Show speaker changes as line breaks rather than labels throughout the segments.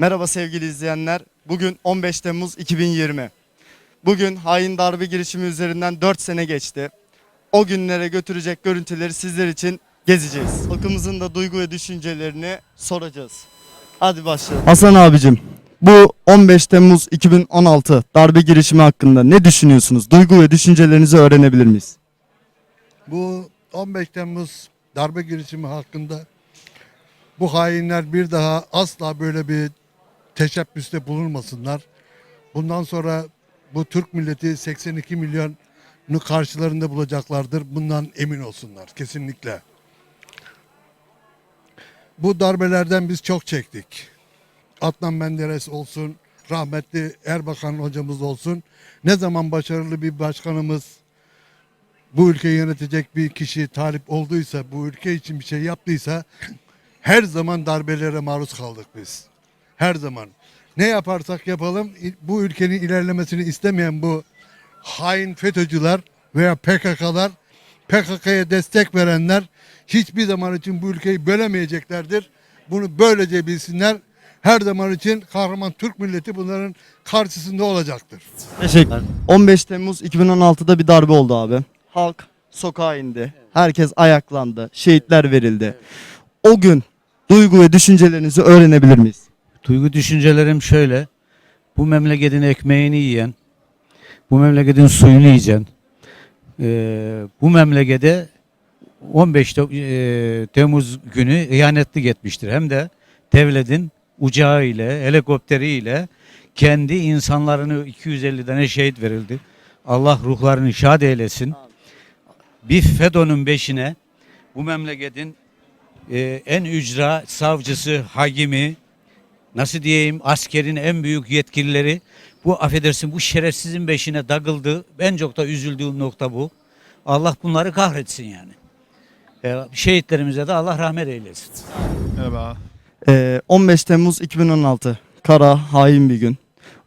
Merhaba sevgili izleyenler. Bugün 15 Temmuz 2020. Bugün hain darbe girişimi üzerinden 4 sene geçti. O günlere götürecek görüntüleri sizler için gezeceğiz. Halkımızın da duygu ve düşüncelerini soracağız. Hadi başlayalım. Hasan abicim, bu 15 Temmuz 2016 darbe girişimi hakkında ne düşünüyorsunuz? Duygu ve düşüncelerinizi öğrenebilir miyiz?
Bu 15 Temmuz darbe girişimi hakkında bu hainler bir daha asla böyle bir teşebbüste bulunmasınlar. Bundan sonra bu Türk milleti 82 milyonu karşılarında bulacaklardır. Bundan emin olsunlar kesinlikle. Bu darbelerden biz çok çektik. Adnan Menderes olsun, rahmetli Erbakan hocamız olsun. Ne zaman başarılı bir başkanımız, bu ülkeyi yönetecek bir kişi talip olduysa, bu ülke için bir şey yaptıysa her zaman darbelere maruz kaldık biz. Her zaman. Ne yaparsak yapalım bu ülkenin ilerlemesini istemeyen bu hain FETÖ'cüler veya PKK'lar, PKK'ya destek verenler hiçbir zaman için bu ülkeyi bölemeyeceklerdir. Bunu böylece bilsinler. Her zaman için kahraman Türk milleti bunların karşısında olacaktır.
Teşekkürler. 15 Temmuz 2016'da bir darbe oldu abi. Halk sokağa indi. Herkes ayaklandı. Şehitler verildi. O gün duygu ve düşüncelerinizi öğrenebilir miyiz?
Duygu düşüncelerim şöyle. Bu memleketin ekmeğini yiyen, bu memleketin suyunu yiyeceksin. Ee, bu memlekede 15 Te- e, Temmuz günü ihanetlik etmiştir. Hem de devletin uçağı ile, helikopteri ile kendi insanlarını 250 tane şehit verildi. Allah ruhlarını şad eylesin. Bir FETÖ'nün beşine bu memleketin e, en ücra savcısı, hakimi, nasıl diyeyim askerin en büyük yetkilileri bu affedersin bu şerefsizin beşine dagıldı. En çok da üzüldüğüm nokta bu. Allah bunları kahretsin yani. E, şehitlerimize de Allah rahmet eylesin.
Merhaba.
Ee, 15 Temmuz 2016 kara hain bir gün.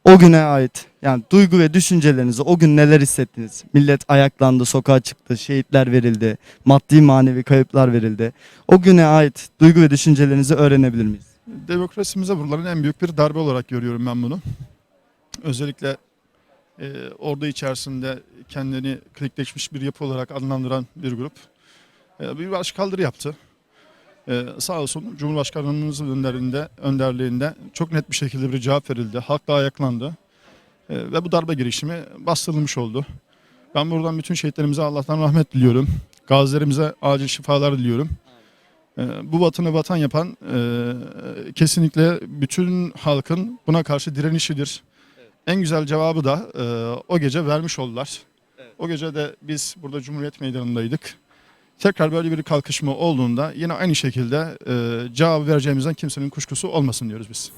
O güne ait yani duygu ve düşüncelerinizi o gün neler hissettiniz? Millet ayaklandı, sokağa çıktı, şehitler verildi, maddi manevi kayıplar verildi. O güne ait duygu ve düşüncelerinizi öğrenebilir miyiz?
Demokrasimize vurulan en büyük bir darbe olarak görüyorum ben bunu. Özellikle e, ordu içerisinde kendini klikleşmiş bir yapı olarak adlandıran bir grup e, bir başkaldırı yaptı. E, sağ olsun Cumhurbaşkanımızın önderliğinde, önderliğinde çok net bir şekilde bir cevap verildi. Halk da ayaklandı. E, ve bu darbe girişimi bastırılmış oldu. Ben buradan bütün şehitlerimize Allah'tan rahmet diliyorum. Gazilerimize acil şifalar diliyorum. Ee, bu vatanı vatan yapan e, kesinlikle bütün halkın buna karşı direnişidir. En güzel cevabı da e, o gece vermiş oldular. O gece de biz burada Cumhuriyet Meydanı'ndaydık. Tekrar böyle bir kalkışma olduğunda yine aynı şekilde e, cevabı vereceğimizden kimsenin kuşkusu olmasın diyoruz biz.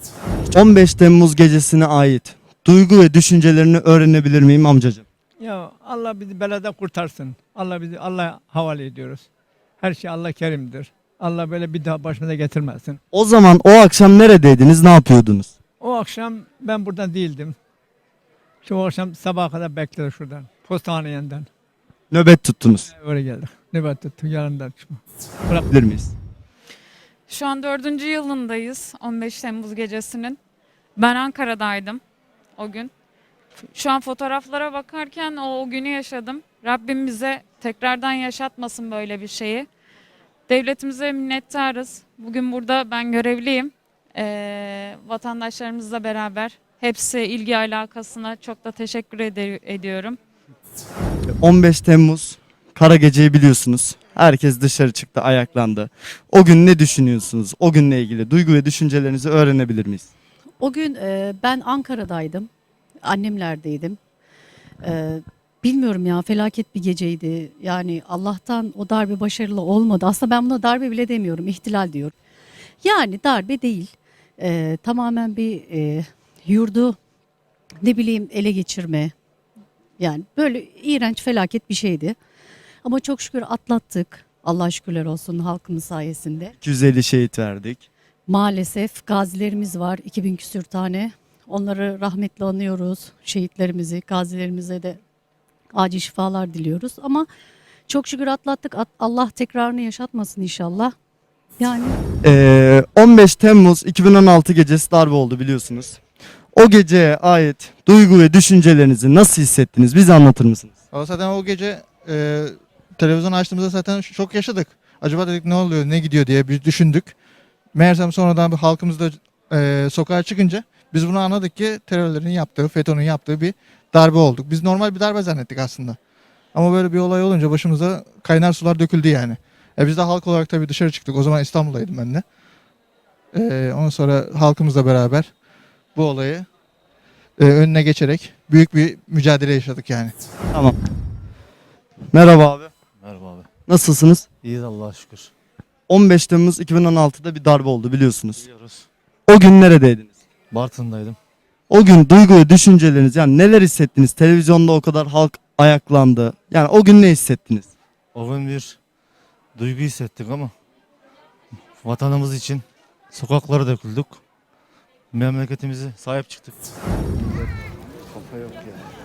15 Temmuz gecesine ait duygu ve düşüncelerini öğrenebilir miyim amcacığım?
Ya Allah bizi belada kurtarsın. Allah bizi Allah havale ediyoruz. Her şey Allah kerimdir. Allah böyle bir daha başımıza getirmesin.
O zaman o akşam neredeydiniz, ne yapıyordunuz?
O akşam ben burada değildim. Şu akşam sabaha kadar bekledim şuradan. Postane yanından.
Nöbet tuttunuz.
Öyle geldik. Nöbet tuttum yarından çıkma.
Bilir miyiz?
Şu an dördüncü yılındayız 15 Temmuz gecesinin. Ben Ankara'daydım o gün. Şu an fotoğraflara bakarken o, o günü yaşadım. Rabbim bize tekrardan yaşatmasın böyle bir şeyi. Devletimize minnettarız. Bugün burada ben görevliyim. Ee, vatandaşlarımızla beraber. Hepsi ilgi alakasına çok da teşekkür ede- ediyorum.
15 Temmuz kara geceyi biliyorsunuz. Herkes dışarı çıktı, ayaklandı. O gün ne düşünüyorsunuz? O günle ilgili duygu ve düşüncelerinizi öğrenebilir miyiz?
O gün e, ben Ankara'daydım. Annemlerdeydim. E, bilmiyorum ya felaket bir geceydi. Yani Allah'tan o darbe başarılı olmadı. Aslında ben buna darbe bile demiyorum. ihtilal diyorum. Yani darbe değil. E, tamamen bir e, yurdu ne bileyim ele geçirme. Yani böyle iğrenç felaket bir şeydi. Ama çok şükür atlattık. Allah şükürler olsun halkımız sayesinde.
250 şehit verdik.
Maalesef gazilerimiz var 2000 küsür tane. Onları rahmetle anıyoruz. Şehitlerimizi, gazilerimize de acil şifalar diliyoruz. Ama çok şükür atlattık. At- Allah tekrarını yaşatmasın inşallah. Yani
Ee, 15 Temmuz 2016 gecesi darbe oldu biliyorsunuz. O geceye ait duygu ve düşüncelerinizi nasıl hissettiniz? Bize anlatır mısınız?
Valla zaten o gece e, televizyon açtığımızda zaten şok yaşadık. Acaba dedik ne oluyor, ne gidiyor diye bir düşündük. Meğersem sonradan bir halkımız da e, sokağa çıkınca biz bunu anladık ki terörlerin yaptığı, FETÖ'nün yaptığı bir darbe olduk. Biz normal bir darbe zannettik aslında. Ama böyle bir olay olunca başımıza kaynar sular döküldü yani. E biz de halk olarak tabii dışarı çıktık. O zaman İstanbul'daydım ben de. E, ondan sonra halkımızla beraber bu olayı e, önüne geçerek büyük bir mücadele yaşadık yani.
Tamam. Merhaba abi.
Merhaba abi.
Nasılsınız?
İyiyiz Allah'a şükür.
15 Temmuz 2016'da bir darbe oldu biliyorsunuz.
Biliyoruz.
O gün neredeydiniz?
Bartın'daydım.
O gün duygu ve düşünceleriniz yani neler hissettiniz? Televizyonda o kadar halk ayaklandı. Yani o gün ne hissettiniz?
O gün bir duygu hissettik ama vatanımız için sokaklara döküldük. Memleketimizi sahip çıktık. Kafa yok ya.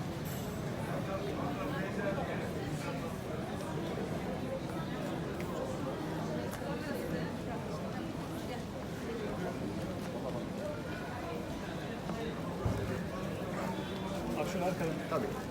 funcionário, cara.
Tá bem.